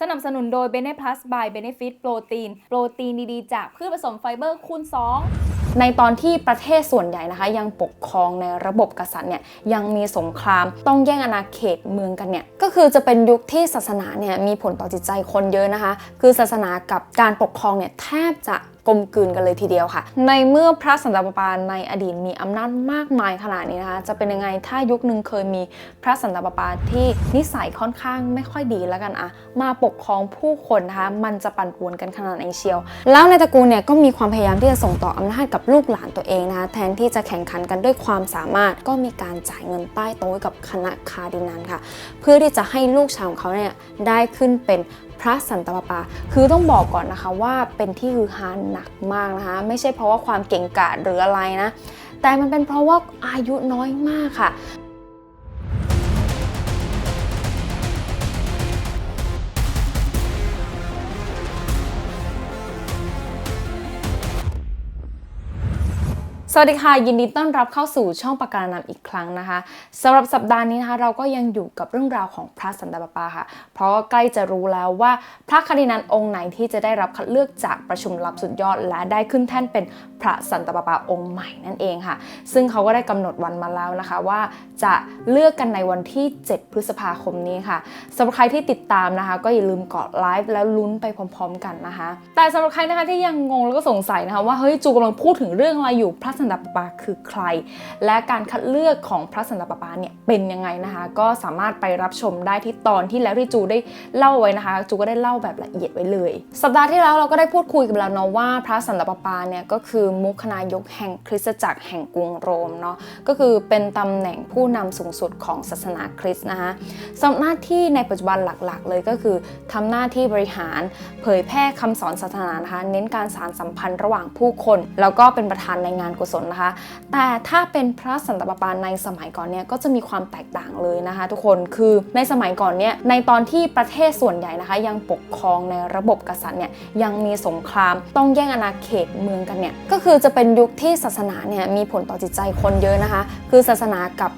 สนับสนุนโดย b e n e Plus by Benefit โปรตีน โปรตีนดีๆ จากพืชผสมไฟเบอร์คูณ 2ในตอนที่ประเทศส่วนใหญ่นะคะยังปกครองในระบบกษัตริย์เนี่ยยังมีสงครามต้องแย่งอาณาเขตเมืองกันเนี่ยก็คือจะเป็นยุคที่ศาสนาเนี่ยมีผลต่อจิตใจคนเยอะนะคะ คือศาสนากับการปกครองเนี่ยแทบจะ กลมกลืนกันเลยทีเดียวค่ะ ในเมื่อพระสันตะปาปาในอดีตมีอำนาจมากมายขนาดนี้นะคะ จะเป็นยังไงถ้ายุคหนึ่งเคยมีพระสันตะปาปาที่นิสัยค่อนข้างไม่ค่อยดีแล้วกันอะมาปกครองผู้คนนะคะมันจะปั่นป่วนกันขนาดไหนเชียว แล้วในตระกูลเนี่ยก็มีความพยายามที่จะส่งต่ออำนาจกับลูกหลานตัวเองนะคะแทนที่จะแข่งขันกันด้วยความสามารถก็มีการจ่ายเงินใต้โต๊ะกับคณะคาร์ดินันค่ะ เพื่อที่จะให้ลูกชายของเขาเนี่ยได้ขึ้นเป็น ระสันตะปาปา คือต้องบอกก่อนนะคะว่าเป็นที่ฮือฮาหนักมากนะคะ ไม่ใช่เพราะว่าความเก่งกาจหรืออะไรนะ แต่มันเป็นเพราะว่าอายุน้อยมากค่ะ สวัสดีค่ะ ยินดีต้อนรับเข้าสู่ช่องปากการนำอีกครั้งนะคะสำหรับสัปดาห์นี้นะคะ เราก็ยังอยู่กับเรื่องราวของพระสันตะปาปาค่ะ เพราะใกล้จะรู้แล้วว่าพระคดินันองค์ไหนที่จะได้รับคัดเลือกจากประชุมลับสุดยอด และได้ขึ้นแท่นเป็นพระสันตะปาปาองค์ใหม่นั่นเองค่ะ ซึ่งเขาก็ได้กำหนดวันมาแล้วนะคะว่าจะเลือกกันในวันที่ 7 พฤษภาคมนี้ค่ะสำหรับใครที่ติดตามนะคะ ก็อย่าลืมกดไลฟ์แล้วลุ้นไปพร้อม ๆ กันนะคะ แต่สำหรับใครนะคะที่ยังงงแล้วก็สงสัยนะคะว่าเฮ้ยจูกำลังพูดถึงเรื่องอะไรอยู่พระสันตะปาปาคือใคร และการคัดเลือกของพระสันตะปาปาเนี่ยเป็นยังไงนะคะ ก็สามารถไปรับชมได้ที่ตอนที่แล้วที่จูได้เล่าไว้นะคะ จูก็ได้เล่าแบบละเอียดไว้เลย สัปดาห์ที่แล้วเราก็ได้พูดคุยกันแล้วเนาะว่าพระสันตะปาปาเนี่ยก็คือมุขนายกแห่งคริสตจักรแห่งกรุงโรมเนาะก็คือเป็นตำแหน่งผู้นำสูงสุดของศาสนาคริสต์นะคะสำหรับหน้าที่ในปัจจุบันหลักๆ เลยก็คือทำหน้าที่บริหารเผยแพร่คำสอนศาสนานะคะเน้นการสารสัมพันธ์ระหว่างผู้คน แล้วก็เป็นประธานในงานกุศลนะคะ แต่ถ้าเป็นพระสันตะปาปาในสมัยก่อนเนี่ยก็จะมีความแตกต่างเลยนะคะ ทุกคนคือในสมัยก่อนเนี่ยในตอนที่ประเทศส่วนใหญ่นะคะ ยังปกครองในระบบกษัตริย์เนี่ยยังมีสงครามต้องแย่งอาณาเขตเมืองกันเนี่ยก็คือจะเป็นยุคที่ศาสนาเนี่ยมีผลต่อจิตใจคนเยอะนะคะ คือศาสนากับ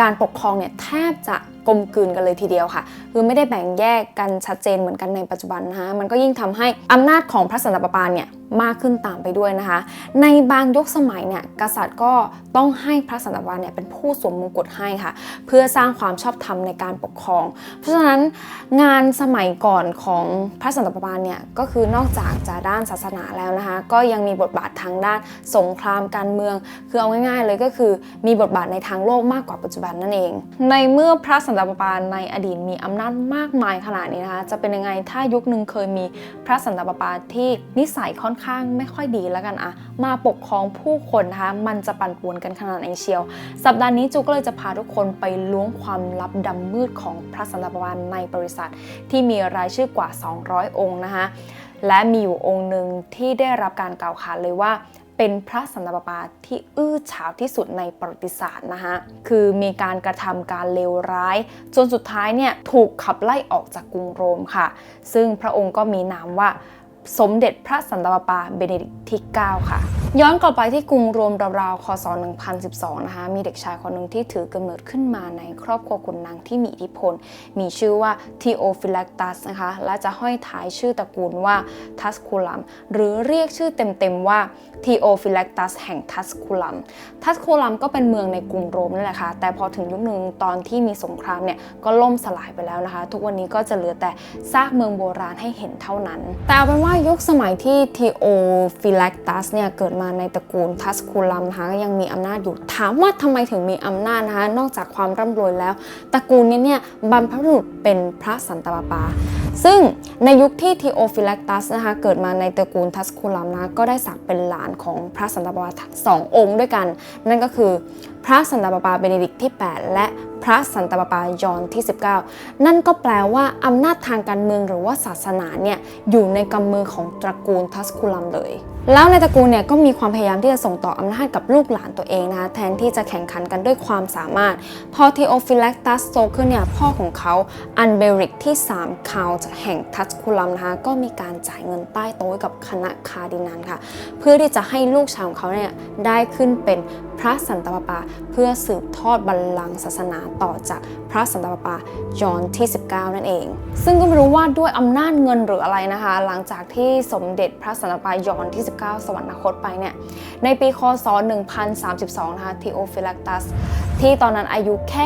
การปกครองเนี่ยแทบจะกลมกลืนกันเลยทีเดียวค่ะ คือไม่ได้แบ่งแยกกันชัดเจนเหมือนกันในปัจจุบันนะคะมันก็ยิ่งทำให้อำนาจของพระสันตะปาปาเนี่ยมากขึ้นตามไปด้วยนะคะ ในบางยุคสมัยเนี่ยกษัตริย์ก็ต้องให้พระสันตะปาปาเนี่ยเป็นผู้สวมมงกุฎให้ค่ะ เพื่อสร้างความชอบธรรมในการปกครอง เพราะฉะนั้นงานสมัยก่อนของพระสันตะปาปาเนี่ยก็คือนอกจากจะด้านศาสนาแล้วนะคะ ก็ยังมีบทบาททางด้านสงครามการเมือง คือเอาง่ายๆเลยก็คือมีบทบาทในทางโลกมากกว่าปัจจุบันนั่นเอง ในเมื่อพระสันตะปาปาในอดีตมีอำนาจมากมายขนาดนี้นะคะ จะเป็นยังไงถ้ายุคหนึ่งเคยมีพระสันตะปาปาที่นิสัยค่อนข้างไม่ค่อยดีแล้วกันอะมาปกครองผู้คนนะคะมันจะปั่นป่วนกันขนาดไหนเชียว สัปดาห์นี้จูก็เลยจะพาทุกคนไปล้วงความลับดำมืดของพระสันตะปาปาในบริษัท ที่มีรายชื่อกว่า 200 องค์นะคะและมีอยู่องค์หนึ่งที่ได้รับการกล่าวขานเลยว่า เป็นพระสันตะปาปาที่อื้อฉาวที่สุดในประวัติศาสตร์นะคะคือมีการกระทำการเลวร้าย จนสุดท้ายเนี่ยถูกขับไล่ออกจากกรุงโรมค่ะ ซึ่งพระองค์ก็มีนามว่า สมเด็จพระสันตะปาปาเบเนดิกต์ที่ 9 ค่ะ ย้อนกลับไปที่กรุงโรมราวๆคศ 1012 นะคะ มีเด็กชายคนหนึ่งที่ถือกำเนิดขึ้นมาในครอบครัวขุนนางที่มีอิทธิพล มีชื่อว่าทีโอฟิลักตัสนะคะ และจะห้อยท้ายชื่อตระกูลว่าทัสคูลัม หรือเรียกชื่อเต็มๆว่าทีโอฟิลักตัสแห่งทัสคูลัม ทัสคูลัมก็เป็นเมืองในกรุงโรมนั่นแหละค่ะ แต่พอถึงยุคหนึ่งตอนที่มีสงครามเนี่ยก็ล่มสลายไปแล้วนะคะ ทุกวันนี้ก็จะเหลือแต่ซากเมืองโบราณให้เห็นเท่านั้น แต่เอาเป็นว่ายุคสมัยที่ทีโอฟิลักตัสเนี่ยเกิดมาในตระกูลทัสคูลัมนะคะยังมีอำนาจอยู่ถามว่าทำไมถึงมีอำนาจนะคะนอกจากความร่ำรวยแล้ว ตระกูลนี้เนี่ยบรรพบุรุษเป็นพระสันตะปาปาซึ่งในยุคที่ทีโอฟิลักตัสนะคะเกิดมาในตระกูลทัสคูลัมนะก็ได้สักเป็นหลานของพระสันตะปาปาสององค์ด้วยกัน นั่นก็คือพระสันตะปาปาเบเนดิกที่ 8 และพระสันตะปาปายอนที่ 19 นั่นก็แปลว่าอำนาจทางการเมืองหรือว่าศาสนาเนี่ยอยู่ในกำมือของตระกูลทัสคูลัมเลย แล้วในตระกูลเนี่ยก็มีความพยายามที่จะส่งต่ออำนาจกับลูกหลานตัวเองนะคะแทนที่จะแข่งขันกันด้วยความสามารถ พอทีโอฟิลักตัสโตขึ้นเนี่ยพ่อของเขาอันเบริกที่ 3 คาวจากแห่งทัสคูลัมนะคะก็มีการจ่ายเงินใต้โต๊ะกับคณะคาร์ดินันค่ะ เพื่อที่จะให้ลูกชายของเขาเนี่ยได้ขึ้นเป็น พระสันตะปาปา เพื่อสืบทอดบัลลังก์ศาสนาต่อจากพระสันตะปาปาจอห์นที่ 19 นั่นเอง ซึ่งก็ไม่รู้ว่าด้วยอำนาจเงินหรืออะไรนะคะ หลังจากที่สมเด็จพระสันตะปาปายอห์นที่ 19 สวรรคตไปเนี่ยในปีคศ 1032 นะคะทีโอฟิลักตัส ที่ตอนนั้นอายุแค่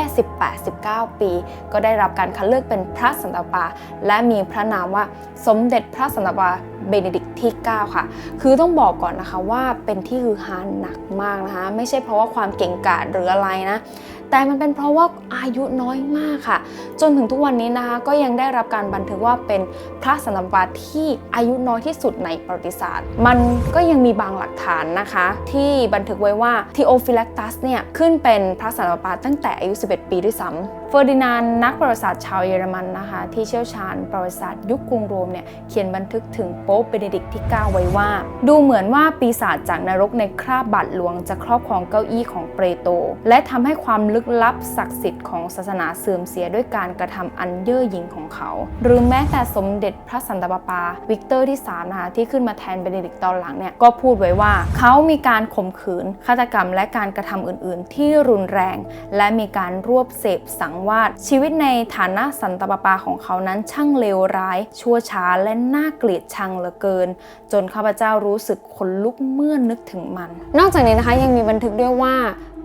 18-19 ปี ก็ได้รับการคัดเลือกเป็นพระสันตะปา และมีพระนามว่าสมเด็จพระสันตะปาเบเนดิกต์ที่ 9 ค่ะ คือต้องบอกก่อนนะคะว่าเป็นที่ฮือฮาหนักมากนะคะ ไม่ใช่เพราะว่าความเก่งกาจหรืออะไรนะ แต่มันเป็นเพราะว่าอายุน้อยมากค่ะ จนถึงทุกวันนี้นะคะ ก็ยังได้รับการบันทึกว่าเป็นพระสันตะปาที่อายุน้อยที่สุดในประวัติศาสตร์ มันก็ยังมีบางหลักฐานนะคะ ที่บันทึกไว้ว่าทีโอฟิลักตัสเนี่ยขึ้นเป็นพระสันตะปาตั้งแต่อายุ 11 ปีด้วยซ้ำเฟอร์ดินานนักประวัติศาสตร์ชาวเยอรมันนะคะ ที่เชี่ยวชาญประวัติศาสตร์ยุคกรุงโรมเนี่ยเขียนบันทึกถึงโป๊ปเบเนดิกต์ที่ 9 ไว้ว่า ดูเหมือนว่าปีศาจจากนรกในคราบบาทหลวงจะครอบครองเก้าอี้ของเปโตรและทำให้ความลึกลับศักดิ์สิทธิ์ของศาสนาเสื่อมเสียด้วยการกระทำอันเย่อหยิ่งของเขา หรือแม้แต่สมเด็จพระสันตะปาปา วิกเตอร์ที่3นะคะที่ขึ้นมาแทนเบเนดิกต์ตอนหลังเนี่ยก็พูดไว้ว่าเขามีการข่มขืนฆาตกรรม และการกระทำอื่น ๆ ที่รุนแรง และมีการรวบเสพสังวาสชีวิตในฐานะสันตะปาปาของเขานั้นช่างเลวร้าย ชั่วช้าและน่าเกลียดชังเหลือเกิน จนข้าพเจ้ารู้สึกขนลุกเมื่อนึกถึงมัน นอกจากนี้นะคะยังมีบันทึกด้วยว่า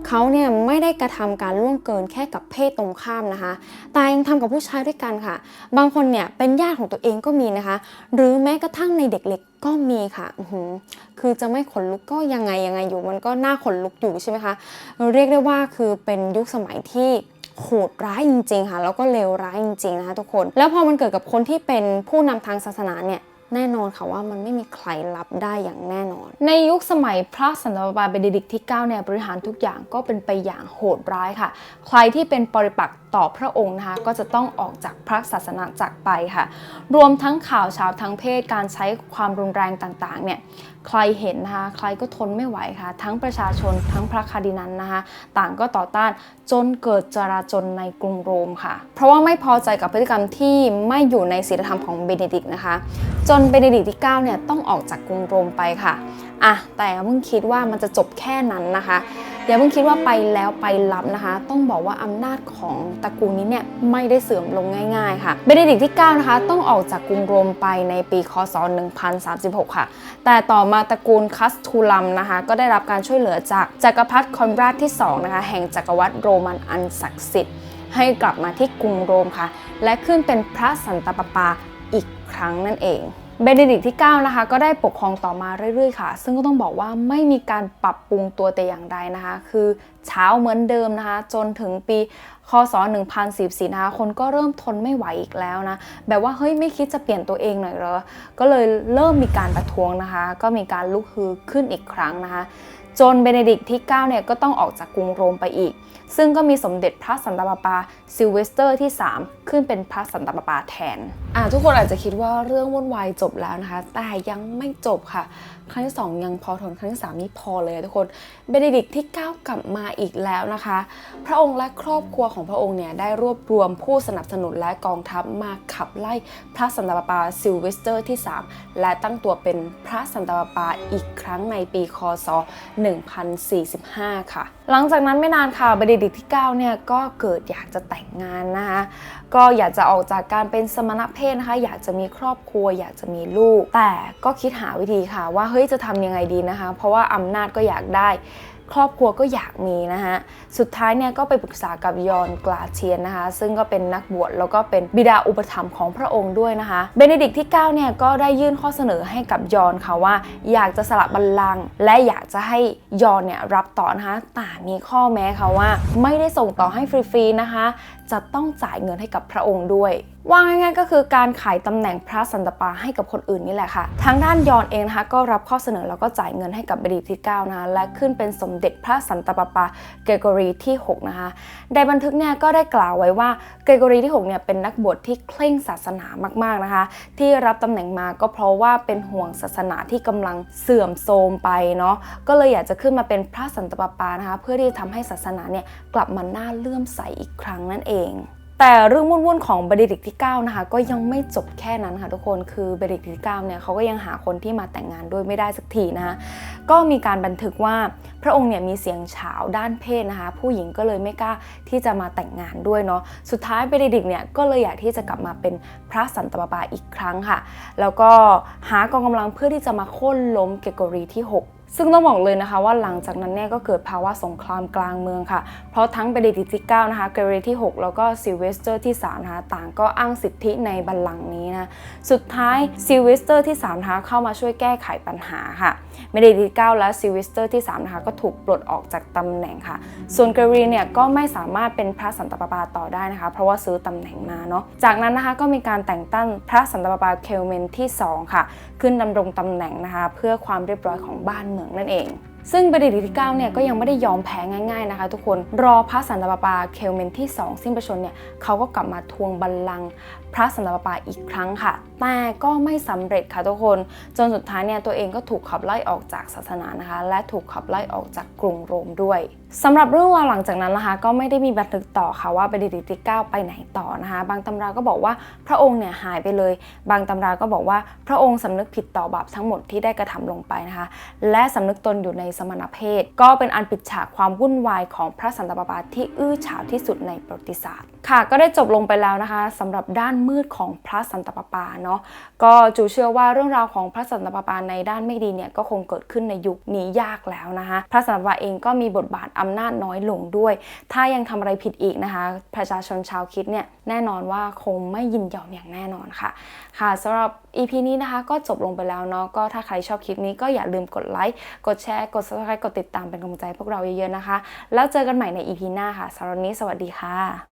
เขาเนี่ยไม่ได้กระทำการล่วงเกินแค่กับเพศตรงข้ามนะคะ แต่ยังทำกับผู้ชายด้วยกันค่ะ บางคนเนี่ยเป็นญาติของตัวเองก็มีนะคะ หรือแม้กระทั่งในเด็กเล็กก็มีค่ะ คือจะไม่ขนลุกก็ยังไงยังไงอยู่ มันก็น่าขนลุกอยู่ใช่ไหมคะ เรียกได้ว่าคือเป็นยุคสมัยที่โหดร้ายจริงๆค่ะ แล้วก็เลวร้ายจริงๆนะคะทุกคน แล้วพอมันเกิดกับคนที่เป็นผู้นำทางศาสนาเนี่ย แน่นอนค่ะว่ามันไม่มีใครรับได้อย่างแน่นอน ในยุคสมัยพระสันตะปาปาเบเนดิกที่ 9 เนี่ยบริหารทุกอย่างก็เป็นไปอย่างโหดร้ายค่ะ ใครที่เป็นปริปักษ์ต่อพระองค์นะคะก็จะต้องออกจากพระศาสนาจากไปค่ะ รวมทั้งข่าวเช้าทั้งเพศการใช้ความรุนแรงต่างๆเนี่ย ใครเห็นนะคะใครก็ทนไม่ไหวค่ะ ทั้งประชาชนทั้งพระคาร์ดินันนะคะ ต่างก็ต่อต้านจนเกิดจราจนในกรุงโรมค่ะ เพราะว่าไม่พอใจกับพฤติกรรมที่ไม่อยู่ในศีลธรรมของเบเนดิกต์นะคะ จนเบเนดิกต์ที่9เนี่ยต้องออกจากกรุงโรมไปค่ะ อะแต่อย่าเพิ่งคิดว่ามันจะจบแค่นั้นนะคะอย่าเพิ่งคิดว่าไปแล้วไปรับนะคะ ต้องบอกว่าอำนาจของตระกูลนี้เนี่ยไม่ได้เสื่อมลงง่ายๆค่ะเบเนดิกต์ที่9นะคะต้องออกจากกรุงโรมไปในปีคศ 1036 ค่ะ แต่ต่อมาตระกูลคัสทูลัมนะคะ ก็ได้รับการช่วยเหลือจากจักรพรรดิคอนราดที่2นะคะแห่งจักรวรรดิโรมันอันศักดิ์สิทธิ์ให้กลับมาที่กรุงโรมค่ะ และขึ้นเป็นพระสันตะปาปาอีกครั้งนั่นเอง เบเนดิกต์ที่ 9 นะคะ ก็ได้ปกครองต่อมาเรื่อยๆ ค่ะ ซึ่งก็ต้องบอกว่าไม่มีการปรับปรุงตัวแต่อย่างใดนะคะ คือเช้าเหมือนเดิมนะคะ จนถึงปีคศ1044นะคะ คนก็เริ่มทนไม่ไหวอีกแล้วนะ แบบว่าเฮ้ยไม่คิดจะเปลี่ยนตัวเองหน่อยเหรอ ก็เลยเริ่มมีการประท้วงนะคะ ก็มีการลุกฮือขึ้นอีกครั้งนะคะจนเบเนดิกต์ที่ 9 เนี่ยก็ต้องออกจากกรุงโรมไปอีก ซึ่งก็มีสมเด็จพระสันตะปาปาซิลเวสเตอร์ที่ 3 ขึ้นเป็นพระสันตะปาปาแทนอ่าทุกคนอาจจะคิดว่าเรื่องวุ่นวายจบแล้วนะคะ แต่ยังไม่จบค่ะ ครั้งที่ 2 ยังพอทนครั้งที่ 3 นี่พอเลยทุกคนเบเนดิกที่ 9 กลับมาอีกแล้วนะคะ พระองค์และครอบครัวของพระองค์เนี่ยได้รวบรวมผู้สนับสนุนและกองทัพมาขับไล่พระสันตะปาปาซิลเวสเตอร์ที่ 3 และตั้งตัวเป็นพระสันตะปาปาอีกครั้งในปีคศ 1045 ค่ะ หลังจากนั้นไม่นานค่ะเบเนดิกที่ 9 เนี่ยก็เกิดอยากจะแต่งงานนะคะก็็อยากจะออกจากการเป็นสมณเพศนะคะ อยากจะมีครอบครัว อยากจะมีลูก แต่ก็คิดหาวิธีค่ะ ว่าเฮ้ยจะทำยังไงดีนะคะ เพราะว่าอำนาจก็อยากได้ครอบครัวก็อยากมีนะคะสุดท้ายเนี่ยก็ไปปรึกษากับยอนกลาเชียนนะคะ ซึ่งก็เป็นนักบวชแล้วก็เป็นบิดาอุปถัมภ์ของพระองค์ด้วยนะคะ เบเนดิกต์ที่9เนี่ยก็ได้ยื่นข้อเสนอให้กับยอนค่ะว่า อยากจะสละบัลลังก์และอยากจะให้ยอนเนี่ยรับต่อนะคะแต่มีข้อแม้ค่ะว่า ไม่ได้ส่งต่อให้ฟรีๆนะคะ จะต้องจ่ายเงินให้กับพระองค์ด้วย ว่าง่ายๆก็คือการขายตำแหน่งพระสันตปาให้กับคนอื่นนี่แหละค่ะ ทางด้านยอนเองนะคะก็รับข้อเสนอแล้วก็จ่ายเงินให้กับเบดิกที่9นะคะและขึ้นเป็นสมเด็จพระสันตปาปาเกรโกรีที่ 6 นะคะในบันทึกเนี่ยก็ได้กล่าวไว้ว่าเกรโกรีที่6เนี่ยเป็นนักบวชที่เคร่งศาสนามากๆนะคะ ที่รับตำแหน่งมาก็เพราะว่าเป็นห่วงศาสนาที่กำลังเสื่อมโทรมไปเนาะก็เลยอยากจะขึ้นมาเป็นพระสันตปาปานะคะเพื่อที่จะทำให้ศาสนาเนี่ยกลับมาน่าเลื่อมใสอีกครั้งนั่นเองแต่เรื่องวุ่นๆของเบเนดิกที่ 9 นะคะ ก็ยังไม่จบแค่นั้นค่ะทุกคนคือเบเนดิกที่ 9 เนี่ยเขาก็ยังหาคนที่มาแต่งงานด้วยไม่ได้สักทีนะคะก็มีการบันทึกว่าพระองค์เนี่ยมีเสียงเฉาวด้านเพศนะคะ ผู้หญิงก็เลยไม่กล้าที่จะมาแต่งงานด้วยเนาะสุดท้ายเบเนดิกเนี่ยก็เลยอยากที่จะกลับมาเป็นพระสันตะปาปาอีกครั้งค่ะ แล้วก็หากองกำลังเพื่อที่จะมาโค่นล้มเกโกรีที่ 6 ซึ่งต้องบอกเลยนะคะว่าหลังจากนั้นเนี่ยก็เกิดภาวะสงครามกลางเมืองค่ะ เพราะทั้งเบเนดิกต์ที่ 9 นะคะ เกรเรที่ 6 แล้วก็ซิเวสเตอร์ที่3นะคะต่างก็อ้างสิทธิในบัลลังก์นี้นะ สุดท้ายซิเวสเตอร์ที่3นะคะเข้ามาช่วยแก้ไขปัญหาค่ะ เบเนดิกต์ที่ 9 และซิเวสเตอร์ที่3นะคะก็ถูกปลดออกจากตำแหน่งค่ะ ส่วนเกรเรเนี่ยก็ไม่สามารถเป็นพระสันตะปาปาต่อได้นะคะ เพราะว่าซื้อตำแหน่งมาเนาะ จากนั้นนะคะก็มีการแต่งตั้งพระสันตะปาปาเคลเมนที่ 2 ค่ะ ขึ้นดำรงตำแหน่งนะคะ เพื่อความเรียบร้อยของบ้านเมืองนั่นเองซึ่งเบเนดิกต์ที่9เนี่ยก็ยังไม่ได้ยอมแพ้ง่ายๆนะคะ ทุกคนรอพระสันตะปาปาเคลเมนที่ 2 สิ้นประชนเนี่ยเขาก็กลับมาทวงบัลลังก์พระสันตะปาปาอีกครั้งค่ะ แต่ก็ไม่สำเร็จค่ะทุกคน จนสุดท้ายเนี่ยตัวเองก็ถูกขับไล่ออกจากศาสนานะคะ และถูกขับไล่ออกจากกรุงโรมด้วยสำหรับเรื่องราวหลังจากนั้นนะคะ ก็ไม่ได้มีบันทึกต่อค่ะว่าเบเนดิกต์ที่9ไปไหนต่อนะคะ บางตำราก็บอกว่าพระองค์เนี่ยหายไปเลย บางตำราก็บอกว่าพระองค์สำนึกผิดต่อบาปทั้งหมดที่ได้กระทำลงไปนะคะ และสำนึกตนอยู่ในสมณเพศ ก็เป็นอันปิดฉากความวุ่นวายของพระสันตะปาปาที่อื้อฉาวที่สุดในประวัติศาสตร์ ค่ะ ก็ได้จบลงไปแล้วนะคะสำหรับด้านมืดของพระสันตะปาปาเนาะก็จูเชื่อว่าเรื่องราวของพระสันตะปาปาในด้านไม่ดีเนี่ยก็คงเกิดขึ้นในยุคนี้ยากแล้วนะคะ พระสันตะปาปาเองก็มีบทบาทอำนาจน้อยลงด้วย ถ้ายังทำอะไรผิดอีกนะคะ ประชาชนชาวคิดเนี่ย แน่นอนว่าคงไม่ยินยอมอย่างแน่นอนค่ะ ค่ะสำหรับ EP นี้นะคะก็จบลงไปแล้วเนาะก็ถ้าใครชอบคลิปนี้ก็อย่าลืมกดไลค์กดแชร์กด subscribe กดติดตามเป็นกำลังใจพวกเราเยอะๆนะคะ แล้วเจอกันใหม่ใน EP หน้าค่ะสำหรับนี้สวัสดีค่ะ